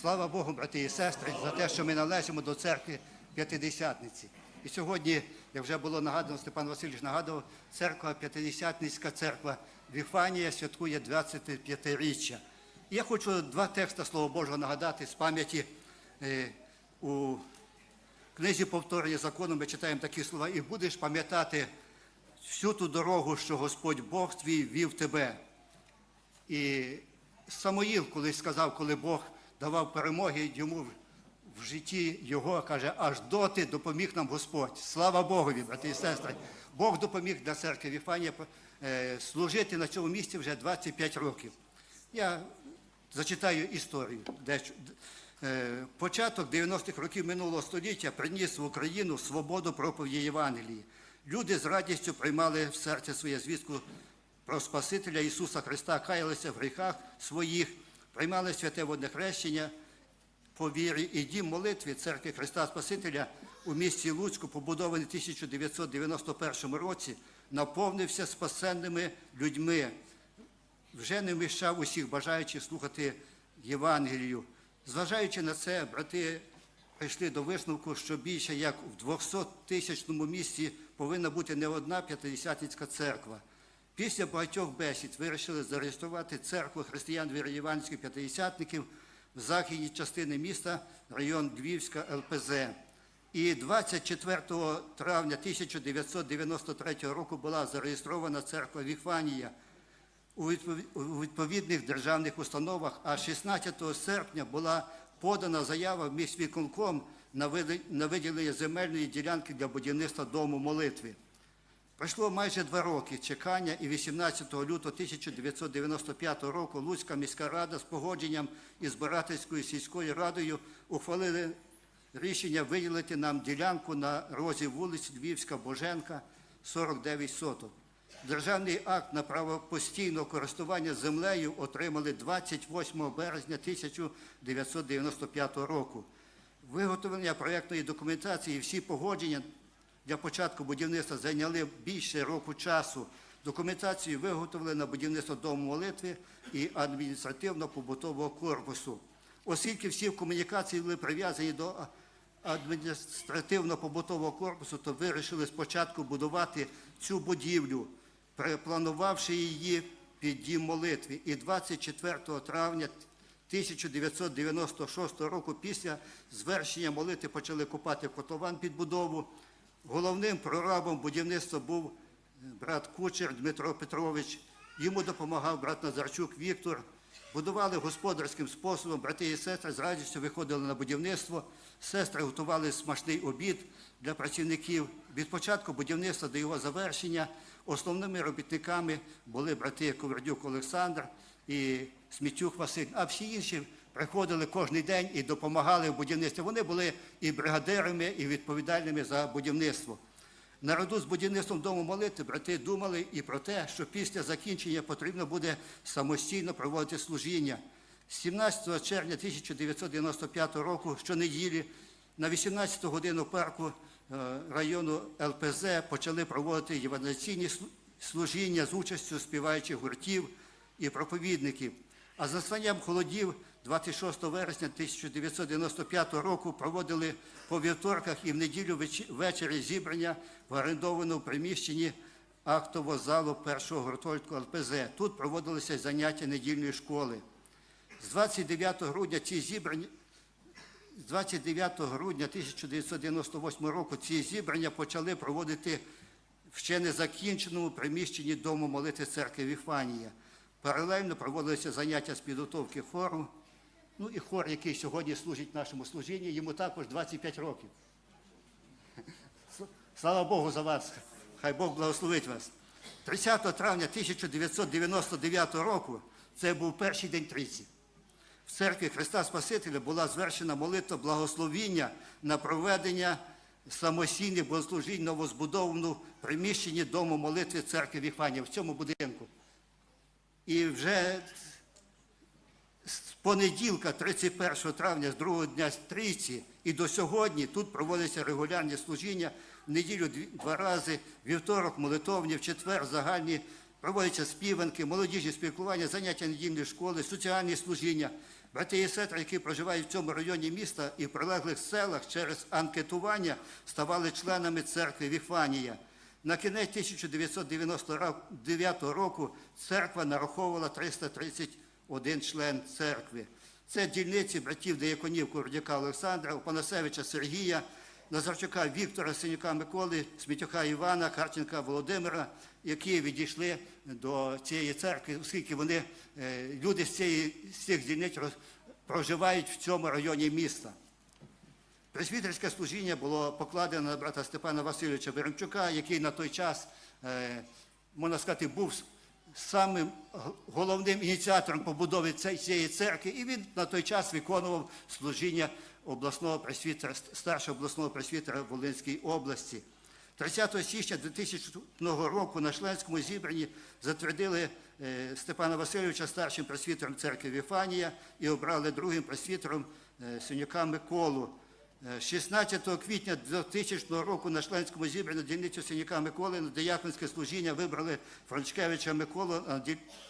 Слава Богу, брати і сестри, за те, що ми належимо до церкви П'ятидесятниці. І сьогодні, як вже було нагадано, Степан Васильович нагадував, церква П'ятидесятницька церква Віфанія святкує 25-річчя. І я хочу два текста Слова Божого нагадати з пам'яті е, у книзі повторення закону ми читаємо такі слова, і будеш пам'ятати всю ту дорогу, що Господь Бог твій вів тебе. І Самоїл колись сказав, коли Бог давав перемоги йому в житті його, каже, аж доти допоміг нам Господь. Слава Богові, брати і сестри. Бог допоміг для церкви Віфанія е, служити на цьому місці вже 25 років. Я зачитаю історію. Е, Початок 90-х років минулого століття приніс в Україну свободу проповіді Євангелії. Люди з радістю приймали в серце своє звістку про Спасителя Ісуса Христа, каялися в гріхах своїх, приймали святе водне хрещення по вірі і дім молитви церкви Христа Спасителя у місті Луцьку, побудований в 1991 році, наповнився спасенними людьми вже не вміщав усіх бажаючих слухати Євангелію. Зважаючи на це, брати прийшли до висновку, що більше як в 200-тисячному місті повинна бути не одна п'ятидесятницька церква. Після багатьох бесід вирішили зареєструвати церкву християн віри євангельських п'ятидесятників в західній частині міста, район Львівська ЛПЗ. І 24 травня 1993 року була зареєстрована церква Віфанія у відповідних державних установах, а 16 серпня була подана заява в міськвиконком на на виділення земельної ділянки для будівництва дому молитви. Пройшло майже два роки чекання, і 18 лютого 1995 року Луцька міська рада з погодженням із Баратинською сільською радою ухвалили рішення виділити нам ділянку на розі вулиць Львівська Боженка 49 соток. Державний акт на право постійного користування землею отримали 28 березня 1995 року. Виготовлення проєктної документації і всі погодження для початку будівництва зайняли більше року часу. Документацію виготовили на будівництво дому молитви і адміністративно-побутового корпусу. Оскільки всі комунікації були прив'язані до адміністративно-побутового корпусу, то вирішили спочатку будувати цю будівлю, перепланувавши її під дім молитви. І 24 травня 1996 року після звершення молитви почали купати котлован під будову. Головним прорабом будівництва був брат Кучер Дмитро Петрович. Йому допомагав брат Назарчук Віктор. Будували господарським способом. Брати і сестри з радістю виходили на будівництво. Сестри готували смачний обід для працівників. Від початку будівництва до його завершення основними робітниками були брати Ковердюк Олександр і Смітюк Василь, а всі інші приходили кожен день і допомагали в будівництві. Вони були і бригадирами, і відповідальними за будівництво. Народу з будівництвом дому молитви брати думали і про те, що після закінчення потрібно буде самостійно проводити служіння. 17 червня 1995 року, щонеділі, на 18 годину парку е, району ЛПЗ почали проводити євангелізаційні слу- служіння з участю співаючих гуртів і проповідників. А з настанням холодів 26 вересня 1995 року проводили по вівторках і в неділю ввечері зібрання в орендованому приміщенні актового залу першого гуртожитку ЛПЗ. Тут проводилися заняття недільної школи. З 29 грудня ці зібрання з 29 грудня 1998 року ці зібрання почали проводити в ще не закінченому приміщенні Дому молитви церкви Віфанія. Паралельно проводилися заняття з підготовки хору. Ну і хор, який сьогодні служить нашому служінні, йому також 25 років. Слава Богу за вас. Хай Бог благословить вас. 30 травня 1999 року це був перший день трійці. В церкві Христа Спасителя була звершена молитва благословіння на проведення самостійних богослужінь новозбудованому приміщенні дому молитви церкви Віфанія в цьому будинку. І вже з понеділка, 31 травня, з другого дня трійці, і до сьогодні тут проводяться регулярні служіння в неділю два рази, вівторок молитовні, в четвер загальні, проводяться співанки, молодіжні спілкування, заняття недільної школи, соціальні служіння. Брати і сестри, які проживають в цьому районі міста і в прилеглих селах через анкетування ставали членами церкви Віфанія. На кінець 1999 року церква нараховувала 331 член церкви. Це дільниці братів Деяконів Курдяка Олександра, Опанасевича Сергія, Назарчука Віктора, Синюка Миколи, Смітюка Івана, Харченка Володимира, які відійшли до цієї церкви, оскільки вони, е, люди з, цієї, з цих дільниць проживають в цьому районі міста. Пресвітерське служіння було покладено на брата Степана Васильовича Беремчука, який на той час, е, можна сказати, був самим головним ініціатором побудови цієї- церкви, і він на той час виконував служіння обласного пресвітера, старшого обласного пресвітера Волинської області. 30 січня 2000 року на членському зібранні затвердили е, Степана Васильовича старшим пресвітером церкви Віфанія і обрали другим пресвітером е, Синюка Миколу. Е, 16 квітня 2000 року на членському зібранні дільницю Синюка Миколи на дияконське служіння вибрали Франчкевича Миколу,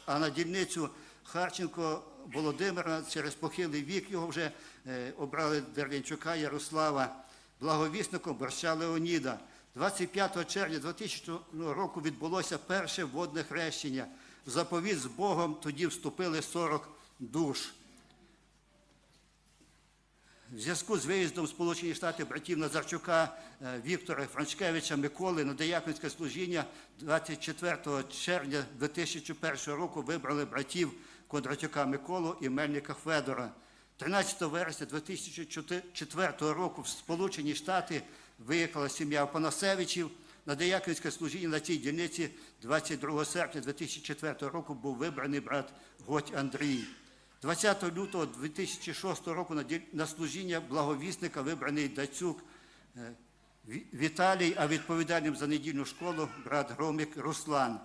а на дільницю Харченко Володимира через похилий вік його вже е, обрали Дервінчука Ярослава, благовісником Борща Леоніда. 25 червня 2000 року відбулося перше водне хрещення. В заповіт з Богом тоді вступили 40 душ. В зв'язку з виїздом Сполучені Штати братів Назарчука е, Віктора Франчкевича Миколи на дияконське служіння 24 червня 2001 року вибрали братів Кондратюка Миколу і Мельника Федора. 13 вересня 2004 року в Сполучені Штати виїхала сім'я Панасевичів. На дияконське служіння на цій дільниці 22 серпня 2004 року був вибраний брат Готь Андрій. 20 лютого 2006 року на служіння благовісника вибраний Дацюк е, Віталій, а відповідальним за недільну школу брат Громик Руслан.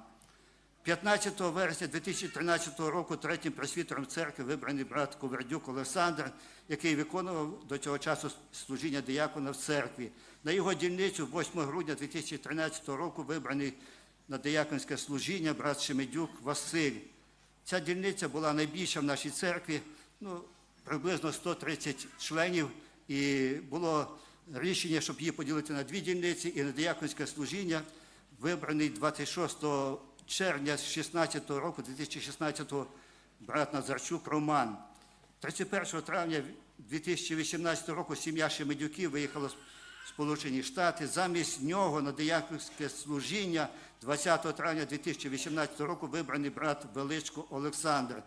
15 вересня 2013 року третім пресвітером церкви вибраний брат Ковердюк Олександр, який виконував до цього часу служіння диякона в церкві. На його дільницю 8 грудня 2013 року вибраний на дияконське служіння брат Шемедюк Василь. Ця дільниця була найбільша в нашій церкві, ну, приблизно 130 членів, і було рішення, щоб її поділити на дві дільниці, і на дияконське служіння вибраний 26 червня 16 року, 2016 брат Назарчук Роман. 31 травня 2018 року сім'я Шемедюків виїхала в Сполучені Штати. Замість нього на дияконське служіння 20 травня 2018 року вибраний брат Величко Олександр.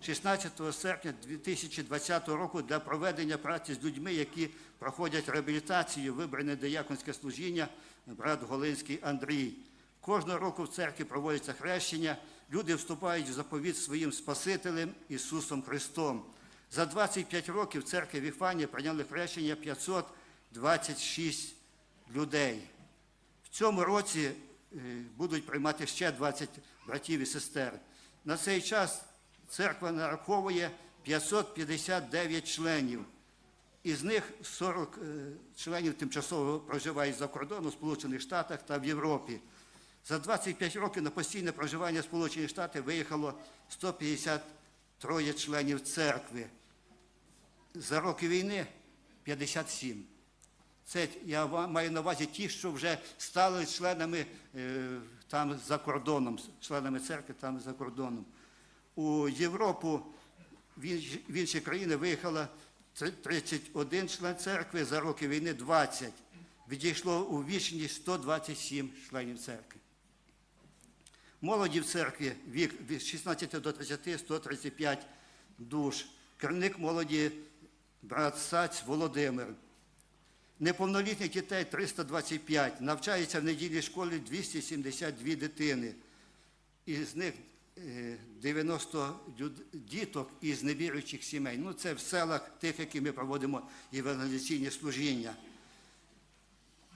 16 серпня 2020 року для проведення праці з людьми, які проходять реабілітацію, вибране дияконське служіння брат Голинський Андрій. Кожного року в церкві проводиться хрещення, люди вступають в заповідь своїм Спасителем Ісусом Христом. За 25 років в церкві Віфанія прийняли хрещення 526 людей. В цьому році е, будуть приймати ще 20 братів і сестер. На цей час церква нараховує 559 членів. Із них 40 е, членів тимчасово проживають за кордоном у Сполучених Штатах та в Європі. За 25 років на постійне проживання в Сполучені Штати виїхало 153 членів церкви. За роки війни 57. Це я маю на увазі ті, що вже стали членами е, там за кордоном, членами церкви там за кордоном. У Європу в інші, країни виїхало 31 член церкви, за роки війни 20. Відійшло у вічні 127 членів церкви. Молоді в церкві вік від 16 до 30 135 душ. Керівник молоді брат Саць Володимир. Неповнолітніх дітей 325. Навчається в недільній школі 272 дитини. Із них е, 90 діток із невіруючих сімей. Ну, це в селах тих, які ми проводимо евангелізаційні служіння.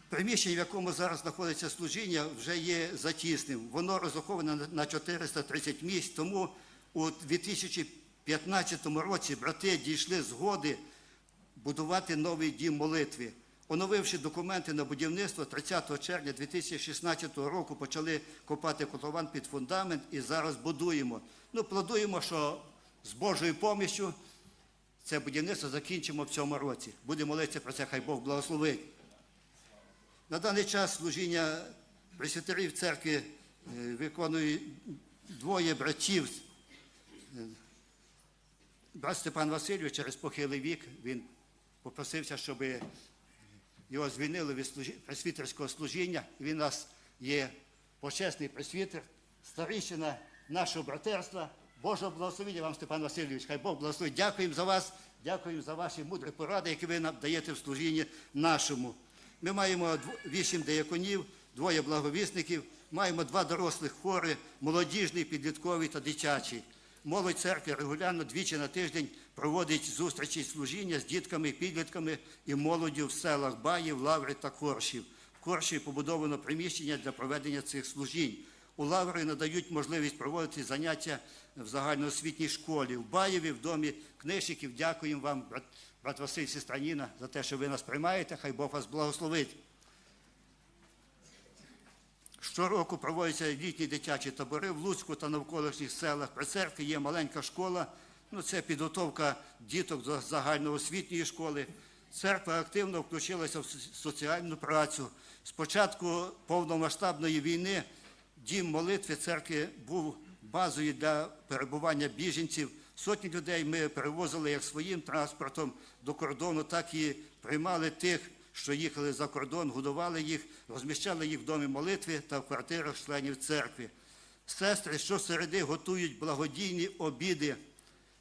Приміщення, в якому зараз знаходиться служіння, вже є затісним. Воно розраховане на 430 місць, тому у 2015 році брати дійшли згоди будувати новий дім молитви. Оновивши документи на будівництво, 30 червня 2016 року почали копати котлован під фундамент і зараз будуємо. Ну, плануємо, що з Божою помощю це будівництво закінчимо в цьому році. Будемо молитися про це, хай Бог благословить. На даний час служіння пресвітерів церкви е, виконує двоє братів. Е, Брат Степан Васильович через похилий вік він попросився, щоб його звільнили від пресвітерського служіння. Він у нас є почесний пресвітер, старішина нашого братерства. Божого благословення вам, Степан Васильович. Хай Бог благословить. Дякуємо за вас, дякуємо за ваші мудрі поради, які ви нам даєте в служінні нашому. Ми маємо вісім деяконів, двоє благовісників, маємо два дорослих хори, молодіжний, підлітковий та дитячий. Молодь церкви регулярно двічі на тиждень проводить зустрічі служіння з дітками, підлітками і молоддю в селах Баїв, Лаври та Коршів. В Корші побудовано приміщення для проведення цих служінь. У Лаври надають можливість проводити заняття в загальноосвітній школі. В Баєві, в домі книжників. Дякуємо вам, брат, брат Василь Сестраніна, за те, що ви нас приймаєте. Хай Бог вас благословить. Щороку проводяться літні дитячі табори в Луцьку та навколишніх селах. При церкві є маленька школа. Ну, це підготовка діток до загальноосвітньої школи. Церква активно включилася в соціальну працю. З початку повномасштабної війни дім молитви церкви був базою для перебування біженців. Сотні людей ми перевозили як своїм транспортом до кордону, так і приймали тих, що їхали за кордон, годували їх, розміщали їх в домі молитви та в квартирах членів церкви. Сестри щосереди готують благодійні обіди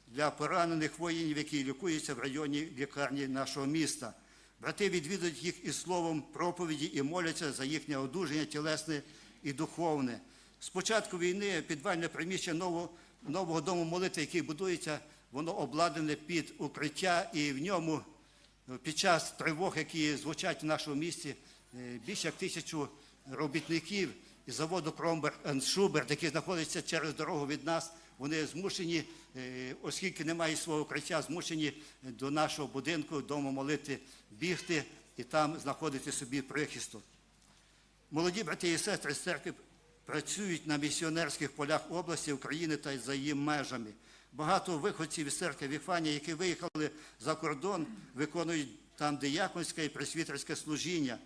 для поранених воїнів, які лікуються в районі лікарні нашого міста. Брати відвідують їх із словом проповіді і моляться за їхнє одужання тілесне і духовне. З початку війни підвальне приміщення нового, нового дому молитви, який будується, воно обладнане під укриття, і в ньому під час тривог, які звучать в нашому місті, е, більше як тисячу робітників із заводу Кромберг Шуберт, які знаходяться через дорогу від нас, вони змушені, е, оскільки немає свого укриття, змушені до нашого будинку, дому молити, бігти і там знаходити собі прихисток. Молоді брати і сестри з церкви працюють на місіонерських полях області України та за її межами. Багато виходців із церкви Віфанія, які виїхали за кордон, виконують там дияконське і пресвітерське служіння.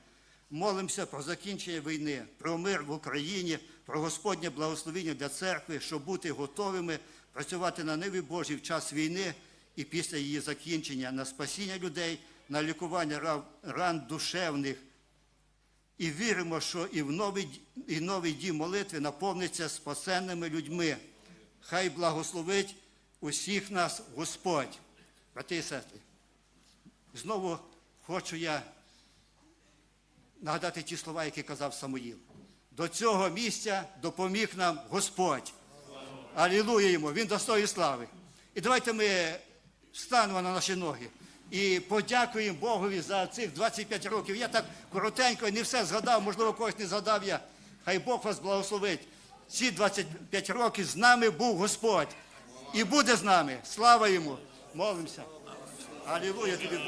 Молимося про закінчення війни, про мир в Україні, про Господнє благословення для церкви, щоб бути готовими працювати на ниві Божій в час війни і після її закінчення на спасіння людей, на лікування ран душевних. І віримо, що і, в новий, і новий дім молитви наповниться спасенними людьми. Хай благословить усіх нас Господь. Брати і сестри, знову хочу я нагадати ті слова, які казав Самуїл. До цього місця допоміг нам Господь. Алілуя йому, він достоїть слави. І давайте ми встанемо на наші ноги і подякуємо Богові за цих 25 років. Я так коротенько не все згадав, можливо, когось не згадав я. Хай Бог вас благословить. Ці 25 років з нами був Господь. І буде з нами. Слава йому. Молимося. Алілуя тобі.